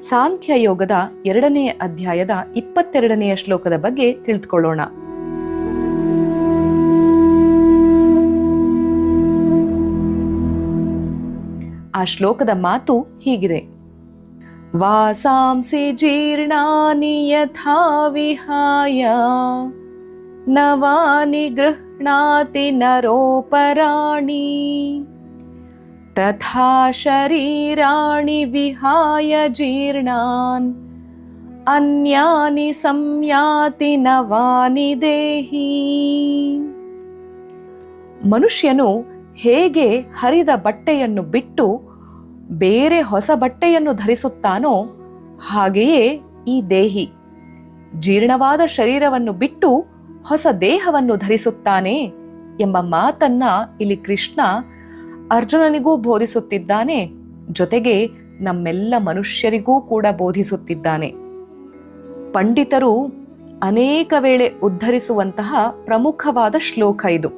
ಸಾಂಖ್ಯ ಯೋಗದ ಎರಡನೇ ಅಧ್ಯಾಯದ ಇಪ್ಪತ್ತೆರಡನೆಯ ಶ್ಲೋಕದ ಬಗ್ಗೆ ತಿಳಿದುಕೊಳ್ಳೋಣ. ಆ ಶ್ಲೋಕದ ಮಾತು ಹೀಗಿದೆ. ವಾಸಾಂಸಿ ಜೀರ್ಣಾನಿ ಯಥಾ ವಿಹಾಯ, ನವಾನಿ ಗೃಹ್ಣಾತಿ ನರೋಪರಾಣಿ. ತಥಾ ಶರೀರಾಣಿ ವಿಹಾಯ ಜೀರ್ಣಾನ್ ಅನ್ಯಾನಿ ಸಂಯಾತಿ ನವಾನಿ ದೇಹಿ ಮನುಷ್ಯನು ಹೇಗೆ ಹರಿದ ಬಟ್ಟೆಯನ್ನು ಬಿಟ್ಟು ಬೇರೆ ಹೊಸ ಬಟ್ಟೆಯನ್ನು ಧರಿಸುತ್ತಾನೋ ಹಾಗೆಯೇ ಈ ದೇಹಿ ಜೀರ್ಣವಾದ ಶರೀರವನ್ನು ಬಿಟ್ಟು ಹೊಸ ದೇಹವನ್ನು ಧರಿಸುತ್ತಾನೆ ಎಂಬ ಮಾತನ್ನ ಇಲ್ಲಿ ಕೃಷ್ಣ ಅರ್ಜುನನಿಗೂ ಬೋಧಿಸುತ್ತಿದ್ದಾನೆ, ಜೊತೆಗೆ ನಮ್ಮೆಲ್ಲ ಮನುಷ್ಯರಿಗೂ ಕೂಡ ಬೋಧಿಸುತ್ತಿದ್ದಾನೆ. ಪಂಡಿತರು ಅನೇಕ ವೇಳೆ ಉದ್ಧರಿಸುವಂತಹ ಪ್ರಮುಖವಾದ ಶ್ಲೋಕ ಇದು.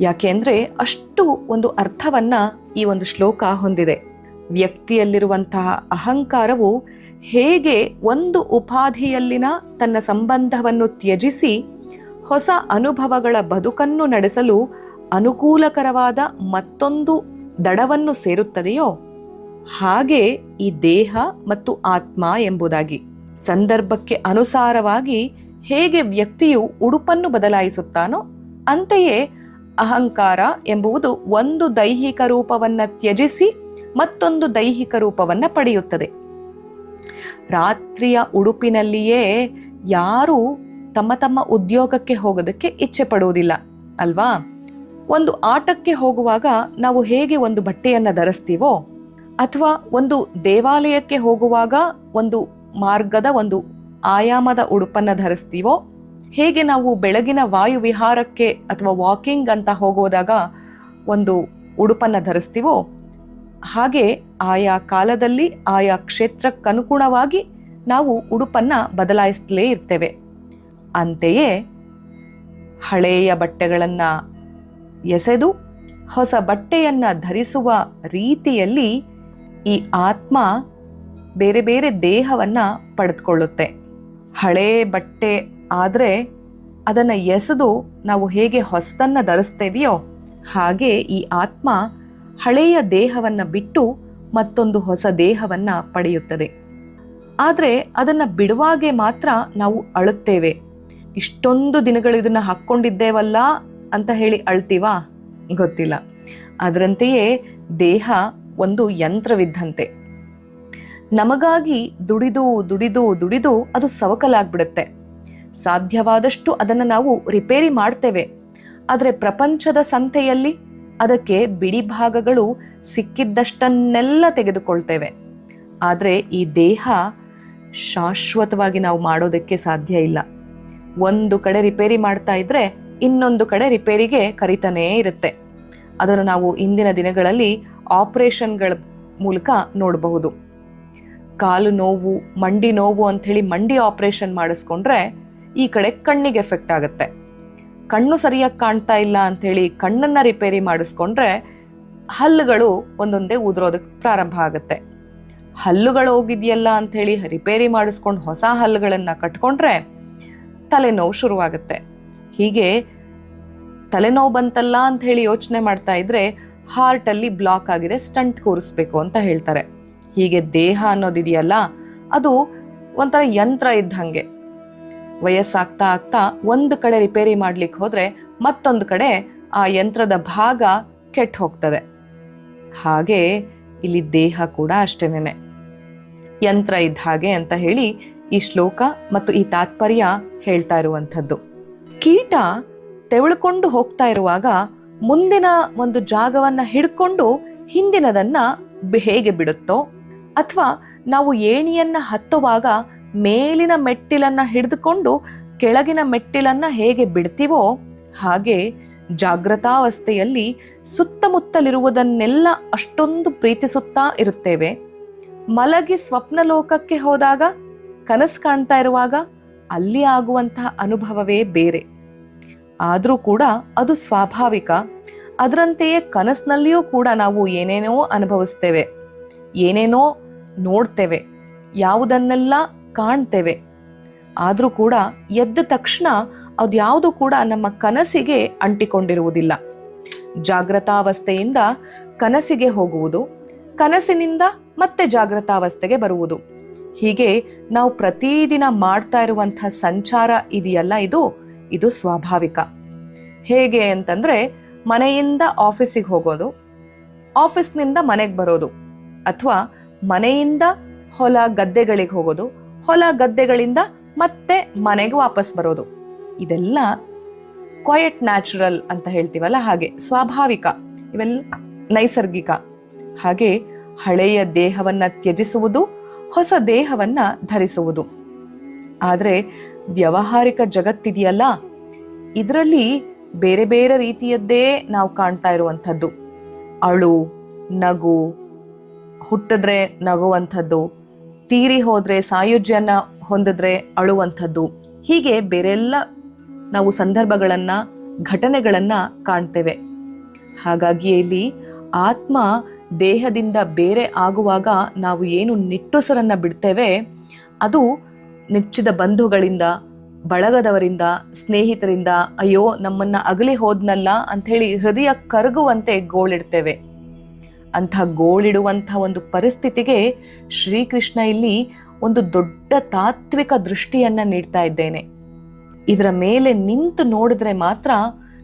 ಯಾಕೆಂದ್ರೆ ಅಷ್ಟು ಒಂದು ಅರ್ಥವನ್ನ ಈ ಒಂದು ಶ್ಲೋಕ ಹೊಂದಿದೆ. ವ್ಯಕ್ತಿಯಲ್ಲಿರುವಂತಹ ಅಹಂಕಾರವು ಹೇಗೆ ಒಂದು ಉಪಾಧಿಯಲ್ಲಿನ ತನ್ನ ಸಂಬಂಧವನ್ನು ತ್ಯಜಿಸಿ ಹೊಸ ಅನುಭವಗಳ ಬದುಕನ್ನು ನಡೆಸಲು ಅನುಕೂಲಕರವಾದ ಮತ್ತೊಂದು ದಡವನ್ನು ಸೇರುತ್ತದೆಯೋ? ಹಾಗೆ ಈ ದೇಹ ಮತ್ತು ಆತ್ಮ ಎಂಬುದಾಗಿ. ಸಂದರ್ಭಕ್ಕೆ ಅನುಸಾರವಾಗಿ ಹೇಗೆ ವ್ಯಕ್ತಿಯು ಉಡುಪನ್ನು ಬದಲಾಯಿಸುತ್ತಾನೋ, ಅಂತೆಯೇ ಅಹಂಕಾರ ಎಂಬುವುದು ಒಂದು ದೈಹಿಕ ರೂಪವನ್ನು ತ್ಯಜಿಸಿ ಮತ್ತೊಂದು ದೈಹಿಕ ರೂಪವನ್ನು ಪಡೆಯುತ್ತದೆ. ರಾತ್ರಿಯ ಉಡುಪಿನಲ್ಲಿಯೇ ಯಾರೂ ತಮ್ಮ ತಮ್ಮ ಉದ್ಯೋಗಕ್ಕೆ ಹೋಗೋದಕ್ಕೆ ಇಚ್ಛೆ ಪಡುವುದಿಲ್ಲ ಅಲ್ವಾ? ಒಂದು ಆಟಕ್ಕೆ ಹೋಗುವಾಗ ನಾವು ಹೇಗೆ ಒಂದು ಬಟ್ಟೆಯನ್ನು ಧರಿಸ್ತೀವೋ ಅಥವಾ ಒಂದು ದೇವಾಲಯಕ್ಕೆ ಹೋಗುವಾಗ ಒಂದು ಮಾರ್ಗದ ಒಂದು ಆಯಾಮದ ಉಡುಪನ್ನು ಧರಿಸ್ತೀವೋ, ಹೇಗೆ ನಾವು ಬೆಳಗಿನ ವಾಯು ವಿಹಾರಕ್ಕೆ ಅಥವಾ ವಾಕಿಂಗ್ ಅಂತ ಹೋಗೋದಾಗ ಒಂದು ಉಡುಪನ್ನು ಧರಿಸ್ತೀವೋ, ಹಾಗೆ ಆಯಾ ಕಾಲದಲ್ಲಿ ಆಯಾ ಕ್ಷೇತ್ರಕ್ಕನುಗುಣವಾಗಿ ನಾವು ಉಡುಪನ್ನು ಬದಲಾಯಿಸಲೇ ಇರ್ತೇವೆ. ಅಂತೆಯೇ ಹಳೆಯ ಬಟ್ಟೆಗಳನ್ನ ಎಸೆದು ಹೊಸ ಬಟ್ಟೆಯನ್ನ ಧರಿಸುವ ರೀತಿಯಲ್ಲಿ ಈ ಆತ್ಮ ಬೇರೆ ಬೇರೆ ದೇಹವನ್ನ ಪಡೆದುಕೊಳ್ಳುತ್ತೆ. ಹಳೇ ಬಟ್ಟೆ ಆದರೆ ಅದನ್ನು ಎಸೆದು ನಾವು ಹೇಗೆ ಹೊಸದನ್ನು ಧರಿಸ್ತೇವೆಯೋ ಹಾಗೆ ಈ ಆತ್ಮ ಹಳೆಯ ದೇಹವನ್ನು ಬಿಟ್ಟು ಮತ್ತೊಂದು ಹೊಸ ದೇಹವನ್ನು ಪಡೆಯುತ್ತದೆ. ಆದರೆ ಅದನ್ನು ಬಿಡುವಾಗೆ ಮಾತ್ರ ನಾವು ಅಳುತ್ತೇವೆ. ಇಷ್ಟೊಂದು ದಿನಗಳು ಇದನ್ನು ಹಾಕ್ಕೊಂಡಿದ್ದೇವಲ್ಲ ಅಂತ ಹೇಳಿ ಅಳ್ತೀವಾ? ಗೊತ್ತಿಲ್ಲ. ಅದರಂತೆಯೇ ದೇಹ ಒಂದು ಯಂತ್ರವಿದ್ದಂತೆ. ನಮಗಾಗಿ ದುಡಿದು ದುಡಿದು ದುಡಿದು ಅದು ಸವಕಲಾಗ್ಬಿಡುತ್ತೆ. ಸಾಧ್ಯವಾದಷ್ಟು ಅದನ್ನು ನಾವು ರಿಪೇರಿ ಮಾಡ್ತೇವೆ. ಆದರೆ ಪ್ರಪಂಚದ ಸಂತೆಯಲ್ಲಿ ಅದಕ್ಕೆ ಬಿಡಿ ಭಾಗಗಳು ಸಿಕ್ಕಿದ್ದಷ್ಟನ್ನೆಲ್ಲ ತೆಗೆದುಕೊಳ್ತೇವೆ. ಆದರೆ ಈ ದೇಹ ಶಾಶ್ವತವಾಗಿ ನಾವು ಮಾಡೋದಕ್ಕೆ ಸಾಧ್ಯ ಇಲ್ಲ. ಒಂದು ಕಡೆ ರಿಪೇರಿ ಮಾಡ್ತಾ ಇದ್ರೆ ಇನ್ನೊಂದು ಕಡೆ ರಿಪೇರಿಗೆ ಕರಿತಾನೇ ಇರುತ್ತೆ. ಅದನ್ನು ನಾವು ಇಂದಿನ ದಿನಗಳಲ್ಲಿ ಆಪರೇಷನ್ಗಳ ಮೂಲಕ ನೋಡಬಹುದು. ಕಾಲು ನೋವು, ಮಂಡಿ ನೋವು ಅಂಥೇಳಿ ಮಂಡಿ ಆಪರೇಷನ್ ಮಾಡಿಸ್ಕೊಂಡ್ರೆ ಈ ಕಡೆ ಕಣ್ಣಿಗೆ ಎಫೆಕ್ಟ್ ಆಗುತ್ತೆ. ಕಣ್ಣು ಸರಿಯಾಗಿ ಕಾಣ್ತಾ ಇಲ್ಲ ಅಂಥೇಳಿ ಕಣ್ಣನ್ನು ರಿಪೇರಿ ಮಾಡಿಸ್ಕೊಂಡ್ರೆ ಹಲ್ಲುಗಳು ಒಂದೊಂದೇ ಉದುರೋದಕ್ಕೆ ಪ್ರಾರಂಭ ಆಗುತ್ತೆ. ಹಲ್ಲುಗಳು ಹೋಗಿದೆಯಲ್ಲ ಅಂಥೇಳಿ ರಿಪೇರಿ ಮಾಡಿಸ್ಕೊಂಡು ಹೊಸ ಹಲ್ಲುಗಳನ್ನು ಕಟ್ಕೊಂಡ್ರೆ ತಲೆನೋವು ಶುರುವಾಗುತ್ತೆ. ಹೀಗೆ ತಲೆನೋವು ಬಂತಲ್ಲ ಅಂತ ಹೇಳಿ ಯೋಚನೆ ಮಾಡ್ತಾ ಇದ್ರೆ ಹಾರ್ಟಲ್ಲಿ ಬ್ಲಾಕ್ ಆಗಿದೆ ಸ್ಟಂಟ್ ಕೂರಿಸ್ಬೇಕು ಅಂತ ಹೇಳ್ತಾರೆ. ಹೀಗೆ ದೇಹ ಅನ್ನೋದಿದೆಯಲ್ಲ, ಅದು ಒಂಥರ ಯಂತ್ರ ಇದ್ದಂಗೆ. ವಯಸ್ಸಾಗ್ತಾ ಆಗ್ತಾ ಒಂದು ಕಡೆ ರಿಪೇರಿ ಮಾಡ್ಲಿಕ್ಕೆ ಹೋದ್ರೆ ಮತ್ತೊಂದು ಕಡೆ ಆ ಯಂತ್ರದ ಭಾಗ ಕೆಟ್ಟ ಹೋಗ್ತದೆ. ಹಾಗೆ ಇಲ್ಲಿ ದೇಹ ಕೂಡ ಅಷ್ಟೇನೆ ಯಂತ್ರ ಇದ್ದ ಹಾಗೆ ಅಂತ ಹೇಳಿ ಈ ಶ್ಲೋಕ ಮತ್ತು ಈ ತಾತ್ಪರ್ಯ ಹೇಳ್ತಾ ಇರುವಂಥದ್ದು. ಕೀಟ ತೆವಳ್ಕೊಂಡು ಹೋಗ್ತಾ ಇರುವಾಗ ಮುಂದಿನ ಒಂದು ಜಾಗವನ್ನ ಹಿಡ್ಕೊಂಡು ಹಿಂದಿನದನ್ನ ಹೇಗೆ ಬಿಡುತ್ತೋ, ಅಥವಾ ನಾವು ಏಣಿಯನ್ನ ಹತ್ತುವಾಗ ಮೇಲಿನ ಮೆಟ್ಟಿಲನ್ನ ಹಿಡಿದುಕೊಂಡು ಕೆಳಗಿನ ಮೆಟ್ಟಿಲನ್ನ ಹೇಗೆ ಬಿಡ್ತೀವೋ ಹಾಗೆ ಜಾಗೃತಾವಸ್ಥೆಯಲ್ಲಿ ಸುತ್ತಮುತ್ತಲಿರುವುದನ್ನೆಲ್ಲ ಅಷ್ಟೊಂದು ಪ್ರೀತಿಸುತ್ತಾ ಇರುತ್ತೇವೆ. ಮಲಗಿ ಸ್ವಪ್ನ ಲೋಕಕ್ಕೆ ಹೋದಾಗ, ಕನಸು ಕಾಣ್ತಾ ಇರುವಾಗ ಅಲ್ಲಿ ಆಗುವಂತಹ ಅನುಭವವೇ ಬೇರೆ. ಆದರೂ ಕೂಡ ಅದು ಸ್ವಾಭಾವಿಕ. ಅದರಂತೆಯೇ ಕನಸಿನಲ್ಲಿಯೂ ಕೂಡ ನಾವು ಏನೇನೋ ಅನುಭವಿಸ್ತೇವೆ. ಏನೇನೋ ನೋಡ್ತೇವೆ. ಯಾವುದನ್ನೆಲ್ಲ ಕಾಣ್ತೇವೆ. ಆದರೂ ಕೂಡ ಎದ್ದ ತಕ್ಷಣ ಅದು ಯಾವುದು ಕೂಡ ನಮ್ಮ ಕನಸಿಗೆ ಅಂಟಿಕೊಂಡಿರುವುದಿಲ್ಲ. ಜಾಗೃತಾವಸ್ಥೆಯಿಂದ ಕನಸಿಗೆ ಹೋಗುವುದು, ಕನಸಿನಿಂದ ಮತ್ತೆ ಜಾಗೃತಾವಸ್ಥೆಗೆ ಬರುವುದು. ಹೀಗೆ ನಾವು ಪ್ರತಿದಿನ ಮಾಡ್ತಾ ಇರುವಂತಹ ಸಂಚಾರ ಇದೆಯಲ್ಲ ಇದು? ಇದು ಸ್ವಾಭಾವಿಕ. ಹೇಗೆ ಅಂತಂದ್ರೆ ಮನೆಯಿಂದ ಆಫೀಸಿಗೆ ಹೋಗೋದು ಆಫೀಸ್ನಿಂದ ಮನೆಗೆ ಬರೋದು, ಅಥವಾ ಮನೆಯಿಂದ ಹೊಲ ಗದ್ದೆಗಳಿಗೆ ಹೋಗೋದು, ಹೊಲ ಗದ್ದೆಗಳಿಂದ ಮತ್ತೆ ಮನೆಗೆ ವಾಪಸ್ ಬರೋದು. ಇದೆಲ್ಲ ಕ್ವಯಟ್ ನ್ಯಾಚುರಲ್ ಅಂತ ಹೇಳ್ತೀವಲ್ಲ ಹಾಗೆ, ಸ್ವಾಭಾವಿಕ, ಇವೆಲ್ಲ ನೈಸರ್ಗಿಕ. ಹಾಗೆ ಹಳೆಯ ದೇಹವನ್ನು ತ್ಯಜಿಸುವುದು ಹೊಸ ದೇಹವನ್ನ ಧರಿಸುವುದು. ಆದರೆ ವ್ಯವಹಾರಿಕ ಜಗತ್ತಿದೆಯಲ್ಲ, ಇದರಲ್ಲಿ ಬೇರೆ ಬೇರೆ ರೀತಿಯದ್ದೇ ನಾವು ಕಾಣ್ತಾ ಇರುವಂಥದ್ದು. ಅಳು, ನಗು, ಹುಟ್ಟಿದ್ರೆ ನಗುವಂಥದ್ದು, ತೀರಿ ಹೋದ್ರೆ ಸಾಯುಜ್ಯನ ಹೊಂದಿದ್ರೆ ಅಳುವಂಥದ್ದು. ಹೀಗೆ ಬೇರೆಲ್ಲ ನಾವು ಸಂದರ್ಭಗಳನ್ನ, ಘಟನೆಗಳನ್ನ ಕಾಣ್ತೇವೆ. ಹಾಗಾಗಿ ಇಲ್ಲಿ ಆತ್ಮ ದೇಹದಿಂದ ಬೇರೆ ಆಗುವಾಗ ನಾವು ಏನು ನಿಟ್ಟುಸರನ್ನು ಬಿಡ್ತೇವೆ, ಅದು ನೆಚ್ಚಿದ ಬಂಧುಗಳಿಂದ, ಬಳಗದವರಿಂದ, ಸ್ನೇಹಿತರಿಂದ, ಅಯ್ಯೋ, ನಮ್ಮನ್ನ ಅಗಲಿ ಹೋದ್ನಲ್ಲ ಅಂಥೇಳಿ ಹೃದಯ ಕರಗುವಂತೆ ಗೋಳಿಡ್ತೇವೆ. ಅಂಥ ಗೋಳಿಡುವಂಥ ಒಂದು ಪರಿಸ್ಥಿತಿಗೆ ಶ್ರೀಕೃಷ್ಣ ಇಲ್ಲಿ ಒಂದು ದೊಡ್ಡ ತಾತ್ವಿಕ ದೃಷ್ಟಿಯನ್ನ ನೀಡ್ತಾ ಇದ್ದೇನೆ. ಇದರ ಮೇಲೆ ನಿಂತು ನೋಡಿದ್ರೆ ಮಾತ್ರ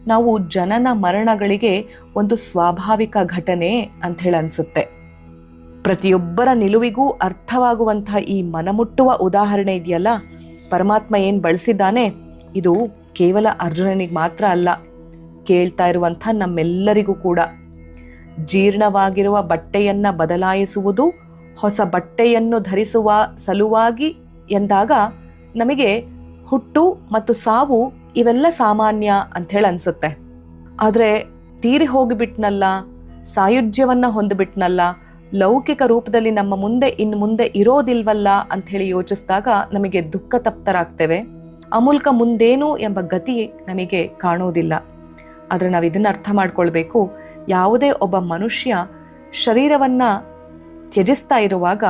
ನಾವು ಜನನ ಮರಣಗಳಿಗೆ ಒಂದು ಸ್ವಾಭಾವಿಕ ಘಟನೆ ಅಂತ ಹೇಳಿ ಅನ್ಸುತ್ತೆ. ಪ್ರತಿಯೊಬ್ಬರ ನಿಲುವಿಗೂ ಅರ್ಥವಾಗುವಂಥ ಈ ಮನಮುಟ್ಟುವ ಉದಾಹರಣೆ ಇದೆಯಲ್ಲ? ಪರಮಾತ್ಮ ಏನು ಬಳಸಿದ್ದಾನೆ? ಇದು ಕೇವಲ ಅರ್ಜುನನಿಗೆ ಮಾತ್ರ ಅಲ್ಲ, ಕೇಳ್ತಾ ಇರುವಂಥ ನಮ್ಮೆಲ್ಲರಿಗೂ ಕೂಡ. ಜೀರ್ಣವಾಗಿರುವ ಬಟ್ಟೆಯನ್ನು ಬದಲಾಯಿಸುವುದು, ಹೊಸ ಬಟ್ಟೆಯನ್ನು ಧರಿಸುವ ಸಲುವಾಗಿ ಎಂದಾಗ ನಮಗೆ ಹುಟ್ಟು ಮತ್ತು ಸಾವು ಇವೆಲ್ಲ ಸಾಮಾನ್ಯ ಅಂಥೇಳಿ ಅನ್ಸುತ್ತೆ. ಆದರೆ ತೀರಿ ಹೋಗಿಬಿಟ್ನಲ್ಲ, ಸಾಯುಜ್ಯವನ್ನ ಹೊಂದಿಬಿಟ್ನಲ್ಲ, ಲೌಕಿಕ ರೂಪದಲ್ಲಿ ನಮ್ಮ ಮುಂದೆ ಇನ್ನು ಮುಂದೆ ಇರೋದಿಲ್ವಲ್ಲ ಅಂಥೇಳಿ ಯೋಚಿಸಿದಾಗ ನಮಗೆ ದುಃಖ ತಪ್ತರಾಗ್ತೇವೆ. ಅಮೂಲ್ಕ ಮುಂದೇನು ಎಂಬ ಗತಿ ನಮಗೆ ಕಾಣೋದಿಲ್ಲ. ಆದರೆ ನಾವು ಇದನ್ನು ಅರ್ಥ ಮಾಡ್ಕೊಳ್ಬೇಕು, ಯಾವುದೇ ಒಬ್ಬ ಮನುಷ್ಯ ಶರೀರವನ್ನು ತ್ಯಜಿಸ್ತಾ ಇರುವಾಗ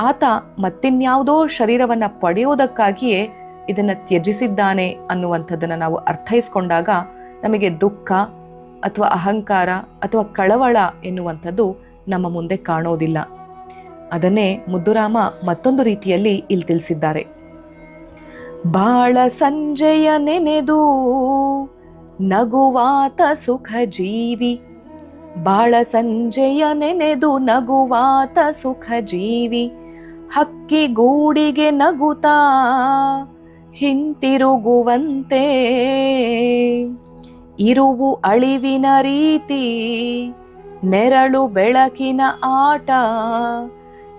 ಆತ ಮತ್ತಿನ್ಯಾವುದೋ ಶರೀರವನ್ನು ಪಡೆಯೋದಕ್ಕಾಗಿಯೇ ಇದನ್ನ ತ್ಯಜಿಸಿದ್ದಾನೆ ಅನ್ನುವಂಥದ್ದನ್ನ ನಾವು ಅರ್ಥೈಸ್ಕೊಂಡಾಗ ನಮಗೆ ದುಃಖ ಅಥವಾ ಅಹಂಕಾರ ಅಥವಾ ಕಳವಳ ಎನ್ನುವಂಥದ್ದು ನಮ್ಮ ಮುಂದೆ ಕಾಣೋದಿಲ್ಲ. ಅದನ್ನೇ ಮುದ್ದುರಾಮ ಮತ್ತೊಂದು ರೀತಿಯಲ್ಲಿ ಇಲ್ಲಿ ತಿಳಿಸಿದ್ದಾರೆ. ಬಾಳ ಸಂಜೆಯ ನೆನೆದು ನಗುವಾತ ಸುಖ ಜೀವಿ. ಬಾಳ ಸಂಜೆಯ ನೆನೆದು ನಗುವಾತ ಸುಖ ಜೀವಿ. ಹಕ್ಕಿ ಗೂಡಿಗೆ ನಗುತ್ತಾ ಹಿಂತಿರುಗುವಂತೆ. ಇರುವು ಅಳಿವಿನ ರೀತಿ, ನೆರಳು ಬೆಳಕಿನ ಆಟ.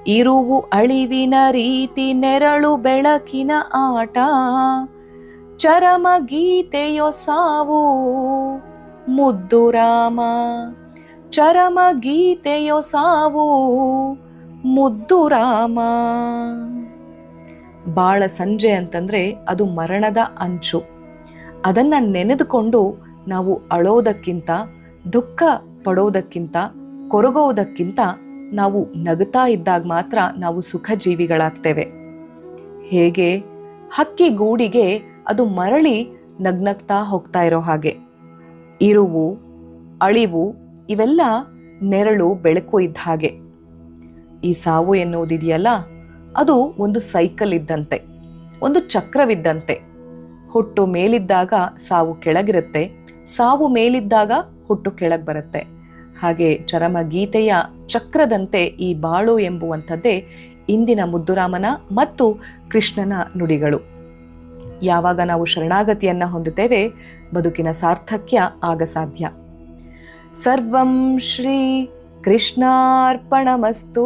ಇರುವು ಅಳಿವಿನ ರೀತಿ, ನೆರಳು ಬೆಳಕಿನ ಆಟ. ಚರಮ ಗೀತೆಯೋ ಸಾವು, ಮುದ್ದು ರಾಮ. ಚರಮ ಗೀತೆಯೋ ಸಾವು, ಮುದ್ದು ರಾಮ. ಬಾಳ ಸಂಜೆ ಅಂತಂದರೆ ಅದು ಮರಣದ ಅಂಚು. ಅದನ್ನು ನೆನೆದುಕೊಂಡು ನಾವು ಅಳೋದಕ್ಕಿಂತ, ದುಃಖ ಪಡೋದಕ್ಕಿಂತ, ಕೊರಗೋದಕ್ಕಿಂತ ನಾವು ನಗುತ್ತಾ ಇದ್ದಾಗ ಮಾತ್ರ ನಾವು ಸುಖ ಜೀವಿಗಳಾಗ್ತೇವೆ ಹೇಗೆ? ಹಕ್ಕಿ ಗೂಡಿಗೆ ಅದು ಮರಳಿ ನಗ್ನಗ್ತಾ ಹೋಗ್ತಾ ಇರೋ ಹಾಗೆ. ಇರುವು, ಅಳಿವು ಇವೆಲ್ಲ ನೆರಳು, ಬೆಳಕು ಇದ್ದ ಹಾಗೆ. ಈ ಸಾವು ಎನ್ನುವುದಿದೆಯಲ್ಲ ಅದು ಒಂದು ಸೈಕಲ್ ಇದ್ದಂತೆ, ಒಂದು ಚಕ್ರವಿದ್ದಂತೆ. ಹುಟ್ಟು ಮೇಲಿದ್ದಾಗ ಸಾವು ಕೆಳಗಿರುತ್ತೆ, ಸಾವು ಮೇಲಿದ್ದಾಗ ಹುಟ್ಟು ಕೆಳಗೆ ಬರುತ್ತೆ. ಹಾಗೆ ಚರಮ ಗೀತೆಯ ಚಕ್ರದಂತೆ ಈ ಬಾಳು ಎಂಬುವಂಥದ್ದೇ ಇಂದಿನ ಮುದ್ದುರಾಮನ ಮತ್ತು ಕೃಷ್ಣನ ನುಡಿಗಳು. ಯಾವಾಗ ನಾವು ಶರಣಾಗತಿಯನ್ನು ಹೊಂದುತ್ತೇವೆ, ಬದುಕಿನ ಸಾರ್ಥಕ್ಯ ಆಗ ಸಾಧ್ಯ. ಸರ್ವಂ ಶ್ರೀ ಕೃಷ್ಣಾರ್ಪಣಮಸ್ತು.